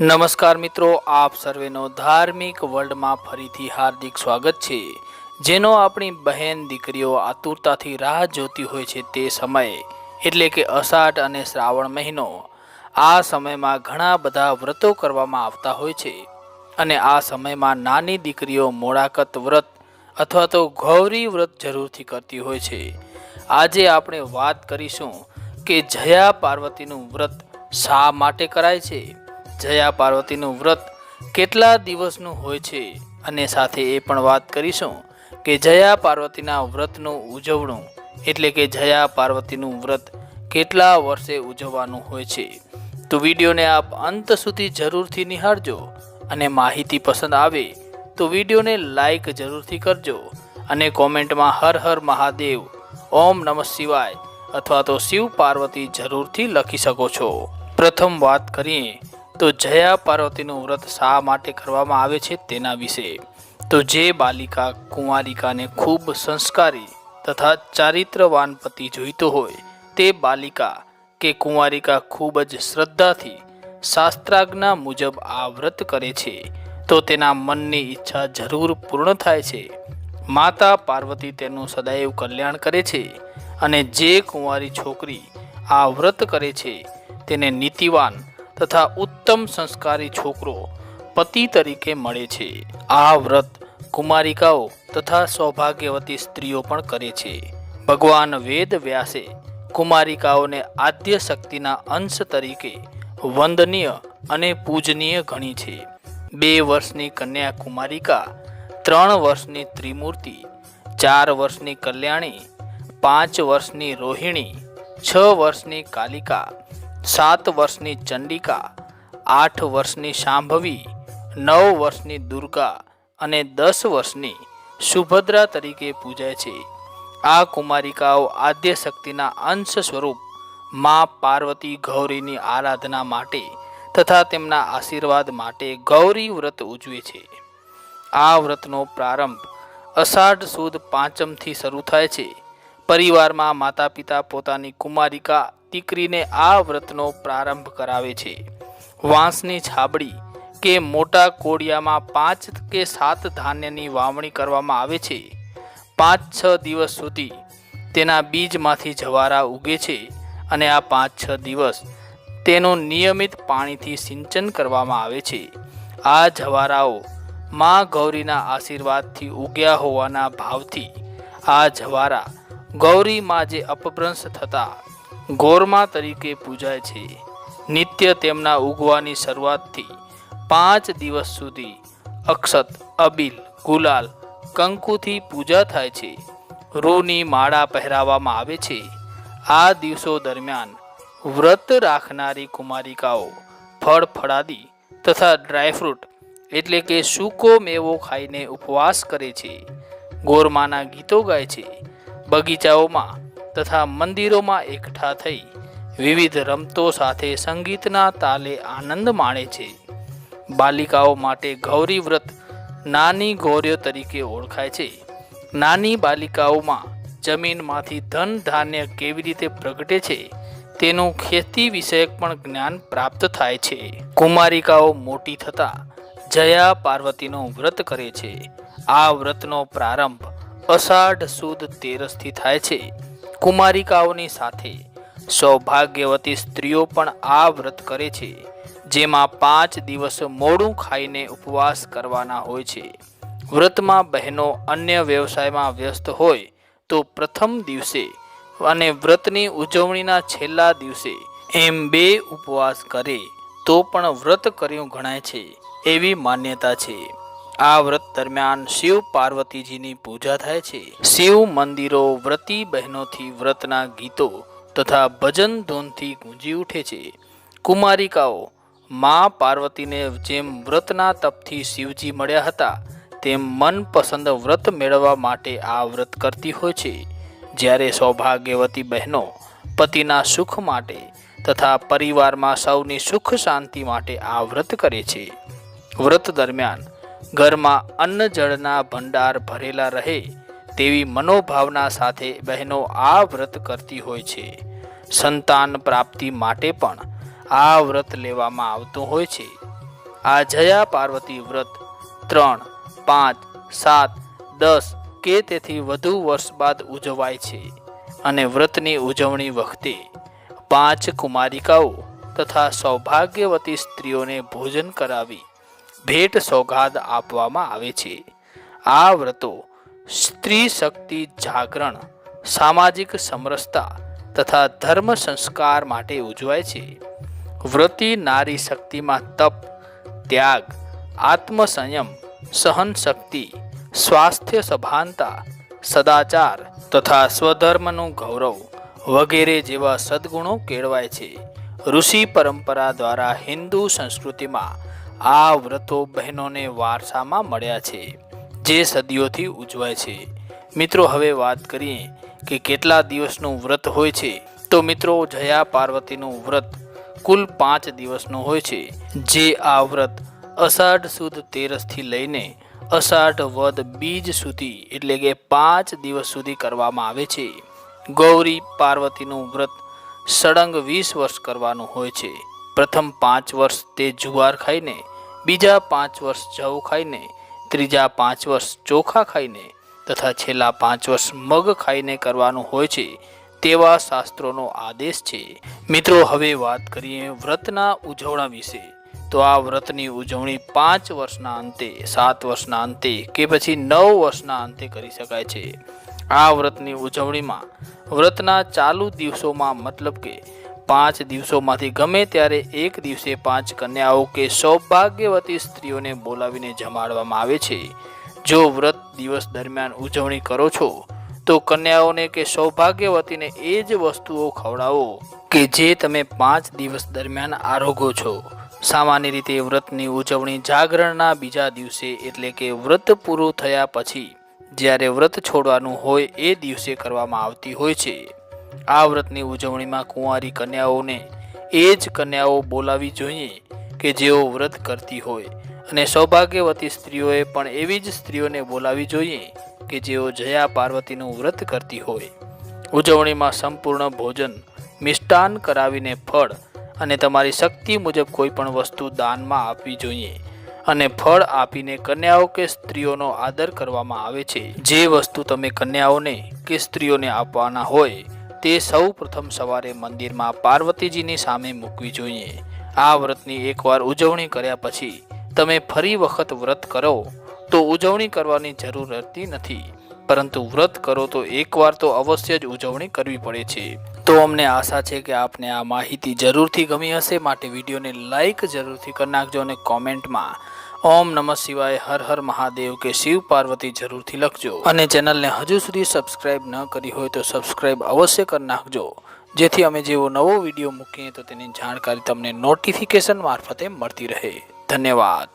નમસ્કાર મિત્રો, આપ સર્વેનો ધાર્મિક વર્લ્ડમાં ફરીથી હાર્દિક સ્વાગત છે. જેનો આપણી બહેન દીકરીઓ આતુરતાથી રાહ જોતી હોય છે તે સમયે, એટલે કે અષાઢ અને શ્રાવણ મહિનો, આ સમયમાં ઘણા બધા વ્રતો કરવામાં આવતા હોય છે. અને આ સમયમાં નાની દીકરીઓ મોડાકત વ્રત અથવા તો ગૌરી વ્રત જરૂરથી કરતી હોય છે. આજે આપણે વાત કરીશું કે જયા પાર્વતીનું વ્રત શા માટે કરાય છે? જયા પાર્વતીનું વ્રત કેટલા દિવસનું હોય છે? અને સાથે એ પણ વાત કરીશું કે જયા પાર્વતીના વ્રતનું ઉજવણું એટલે કે જયા પાર્વતીનું વ્રત કેટલા વર્ષે ઉજવવાનું હોય છે? તો વિડીયોને આપ અંત સુધી જરૂરથી નિહાળજો અને માહિતી પસંદ આવે તો વિડીયોને લાઈક જરૂરથી કરજો અને કોમેન્ટમાં હર હર મહાદેવ, ઓમ નમઃ શિવાય અથવા તો શિવ પાર્વતી જરૂરથી લખી શકો છો. પ્રથમ વાત કરીએ તો જયા પાર્વતીનું વ્રત શા માટે કરવામાં આવે છે તેના વિશે? તો જે બાલિકા કુંવારિકાને ખૂબ સંસ્કારી તથા ચારિત્રવાન પતિ જોઈતો હોય તે બાલિકા કે કુંવારિકા ખૂબ જ શ્રદ્ધાથી શાસ્ત્રાજ્ઞા મુજબ આ વ્રત કરે છે, તો તેના મનની ઈચ્છા જરૂર પૂર્ણ થાય છે. માતા પાર્વતી તેનું સદૈવ કલ્યાણ કરે છે અને જે કુંવારી છોકરી આ વ્રત કરે છે તેને નીતિવાન તથા ઉત્તમ સંસ્કારી છોકરો પતિ તરીકે મળે છે. આ વ્રત કુમારિકાઓ તથા સૌભાગ્યવતી સ્ત્રીઓ પણ કરે છે. ભગવાન વેદ વ્યાસે કુમારિકાઓને આદ્ય શક્તિના અંશ તરીકે વંદનીય અને પૂજનીય ગણી છે. બે વર્ષની કન્યા કુમારિકા, ત્રણ વર્ષની ત્રિમૂર્તિ, ચાર વર્ષની કલ્યાણી, પાંચ વર્ષની રોહિણી, છ વર્ષની કાલિકા સાત વર્ષની ચંડિકા, આઠ વર્ષની સાંભવી, નવ વર્ષની દુર્ગા અને દસ વર્ષની સુભદ્રા તરીકે પૂજાય છે. આ કુમારિકાઓ આદ્ય શક્તિના અંશ સ્વરૂપ મા પાર્વતી ગૌરીની આરાધના માટે તથા તેમના આશીર્વાદ માટે ગૌરી વ્રત ઉજવે છે. આ વ્રતનો પ્રારંભ અષાઢ સુદ પાંચમથી શરૂ થાય છે. પરિવારમાં માતા પિતા પોતાની કુમારિકા દીકરીને આ વ્રતનો પ્રારંભ કરાવે છે. વાંસની છાબડી કે મોટા કોડિયામાં પાંચ કે સાત ધાન્યની વાવણી કરવામાં આવે છે. પાંચ છ દિવસ સુધી તેના બીજમાંથી જવારા ઉગે છે અને આ પાંચ છ દિવસ તેનું નિયમિત પાણીથી સિંચન કરવામાં આવે છે. આ જવારાઓ મા ગૌરીના આશીર્વાદથી ઉગ્યા હોવાના ભાવથી આ જવારા ગૌરીમાં જે અપભ્રંશ થતા ગોરમા તરીકે પૂજાય છે. નિત્ય તેમના ઉગવાની શરૂઆતથી પાંચ દિવસ સુધી અક્ષત, અબીલ, ગુલાલ, કંકુથી પૂજા થાય છે. રૂની માળા પહેરાવવામાં આવે છે. આ દિવસો દરમિયાન વ્રત રાખનારી કુમારિકાઓ ફળ ફળાદી તથા ડ્રાયફ્રૂટ એટલે કે સૂકો મેવો ખાઈને ઉપવાસ કરે છે. ગોરમાના ગીતો ગાય છે. બગીચાઓમાં તથા મંદિરોમાં એકઠા થઈ વિવિધ રમતો સાથે સંગીતના તાલે આનંદ માણે છે. બાલિકાઓ માટે ગૌરી વ્રત નાની ગૌરીઓ તરીકે ઓળખાય છે. નાની બાલિકાઓમાં જમીનમાંથી ધન ધાન્ય કેવી રીતે પ્રગટે છે, તેનું ખેતી વિષયક પણ જ્ઞાન પ્રાપ્ત થાય છે. કુમારિકાઓ મોટી થતાં જયા પાર્વતીનું વ્રત કરે છે. આ વ્રતનો પ્રારંભ અષાઢ સુદ તેરસથી થાય છે. કુમારિકાઓની સાથે. સૌભાગ્યવતી સ્ત્રીઓ પણ આ વ્રત કરે છે, જેમાં પાંચ દિવસ મોડું ખાઈને ઉપવાસ કરવાના હોય છે. વ્રતમાં બહેનો અન્ય વ્યવસાયમાં વ્યસ્ત હોય તો પ્રથમ દિવસે અને વ્રતની ઉજવણીના છેલ્લા દિવસે એમ બે ઉપવાસ કરે, તો પણ વ્રત કર્યું ગણાય છે, એવી માન્યતા છે. આ વ્રત દરમિયાન શિવ પાર્વતીજીની પૂજા થાય છે. શિવ મંદિરો વ્રતી બહેનોથી વ્રતના ગીતો તથા ભજન ધૂનથી ગુંજી ઉઠે છે. કુમારિકાઓ, મા પાર્વતીને જેમ વ્રતના તપથી શિવજી મળ્યા હતા, તેમ મનપસંદ વ્રત મેળવવા માટે આ વ્રત કરતી હોય છે. જ્યારે સૌભાગ્યવતી બહેનો પતિના સુખ માટે તથા પરિવારમાં સૌની સુખ શાંતિ માટે આ વ્રત કરે છે. વ્રત દરમિયાન ઘરમાં અન્ન જળના ભંડાર ભરેલા રહે તેવી મનોભાવના સાથે બહેનો આ વ્રત કરતી હોય છે. સંતાન પ્રાપ્તિ માટે પણ આ વ્રત લેવામાં આવતું હોય છે. આ જયા પાર્વતી વ્રત ત્રણ, પાંચ, સાત, દસ કે તેથી વધુ વર્ષ બાદ ઉજવાય છે અને વ્રતની ઉજવણી વખતે પાંચ કુમારિકાઓ તથા સૌભાગ્યવતી સ્ત્રીઓને ભોજન કરાવી ભેટ સોગાદ આપવામાં આવે છે. આ વ્રતો સ્ત્રી શક્તિ જાગરણ, સામાજિક સમરસતા તથા ધર્મ સંસ્કાર માટે ઉજવાય છે. વ્રતિ નારી શક્તિમાં તપ, ત્યાગ આત્મસંયમ સહન શક્તિ, સ્વાસ્થ્ય સભાનતા, સદાચાર તથા સ્વધર્મનું ગૌરવ વગેરે જેવા સદ્ગુણો કેળવાય છે. ઋષિ પરંપરા દ્વારા હિન્દુ સંસ્કૃતિમાં આ વ્રતો બહેનોને વારસામાં મળ્યા છે, જે સદીઓથી ઉજવાય છે. મિત્રો, હવે વાત કરીએ કે કેટલા દિવસનું વ્રત હોય છે? તો મિત્રો, જયા પાર્વતીનું વ્રત કુલ પાંચ દિવસનું હોય છે, જે આ વ્રત અષાઢ સુદ તેરસથી લઈને અષાઢ વદ બીજ સુધી, એટલે કે પાંચ દિવસ સુધી કરવામાં આવે છે. ગૌરી પાર્વતીનું વ્રત સળંગ વીસ વર્ષ કરવાનું હોય છે. પ્રથમ પાંચ વર્ષ તે જુવાર ખાઈને, બીજા પાંચ વર્ષ જવ ખાઈને, ત્રીજા પાંચ વર્ષ ચોખા ખાઈને તથા છેલ્લા પાંચ વર્ષ મગ ખાઈને કરવાનું હોય છે તેવા શાસ્ત્રોનો આદેશ છે. મિત્રો, હવે વાત કરીએ વ્રતના ઉજવણા વિશે. તો આ વ્રતની ઉજવણી પાંચ વર્ષના અંતે, સાત વર્ષના અંતે કે પછી નવ વર્ષના અંતે કરી શકાય છે. આ વ્રતની ઉજવણીમાં વ્રતના ચાલુ દિવસોમાં મતલબ કે પાંચ દિવસોમાંથી ગમે ત્યારે એક દિવસે પાંચ કન્યાઓ કે સૌભાગ્યવતી સ્ત્રીઓને બોલાવીને જમાડવામાં આવે છે. જો વ્રત દિવસ દરમિયાન ઉજવણી કરો છો, તો કન્યાઓને કે સૌભાગ્યવતીને એ જ વસ્તુઓ ખવડાવો કે જે તમે પાંચ દિવસ દરમિયાન આરોગો છો. સામાન્ય રીતે વ્રતની ઉજવણી જાગરણના બીજા દિવસે એટલે કે વ્રત પૂરું થયા પછી, જ્યારે વ્રત છોડવાનું હોય એ દિવસે કરવામાં આવતી હોય છે. આ વ્રતની ઉજવણીમાં કુંવારી કન્યાઓને એ જ કન્યાઓ બોલાવી જોઈએ કે જેઓ વ્રત કરતી હોય. અને સૌભાગ્યવતી સ્ત્રીઓએ પણ એવી જ સ્ત્રીઓને બોલાવી જોઈએ કે જેઓ જયા પાર્વતીનું વ્રત કરતી હોય. ઉજવણીમાં સંપૂર્ણ ભોજન, મિષ્ટાન કરાવીને ફળ અને તમારી શક્તિ મુજબ કોઈ પણ વસ્તુ દાનમાં આપવી જોઈએ. અને ફળ આપીને કન્યાઓ કે સ્ત્રીઓનો આદર કરવામાં આવે છે. જે વસ્તુ તમે કન્યાઓને કે સ્ત્રીઓને આપવાના હોય તે સૌ પ્રથમ સવારે મંદિરમાં પાર્વતીજીની સામે મૂકવી જોઈએ. આ વ્રતની એકવાર ઉજવણી કર્યા પછી તમે ફરી વખત વ્રત કરો, તો ઉજવણી કરવાની જરૂર રહેતી નથી. પરંતુ વ્રત કરો તો એકવાર તો અવશ્ય જ ઉજવણી કરવી પડે છે. તો અમને આશા છે કે આપને આ માહિતી જરૂરથી ગમી હશે. માટે વિડીયોને લાઈક જરૂરથી કરી નાખજો અને કોમેન્ટમાં ઓમ નમઃ શિવાય, હર હર મહાદેવ કે શિવ પાર્વતી જરૂરથી લખજો. અને ચેનલને હજુ સુધી સબસ્ક્રાઇબ ન કરી હોય તો સબસ્ક્રાઇબ અવશ્ય કરી નાખજો. જેથી અમે જેવો નવો વીડિયો મૂકીએ તો તેની જાણકારી તમને નોટિફિકેશન મારફતે મળતી રહે. ધન્યવાદ.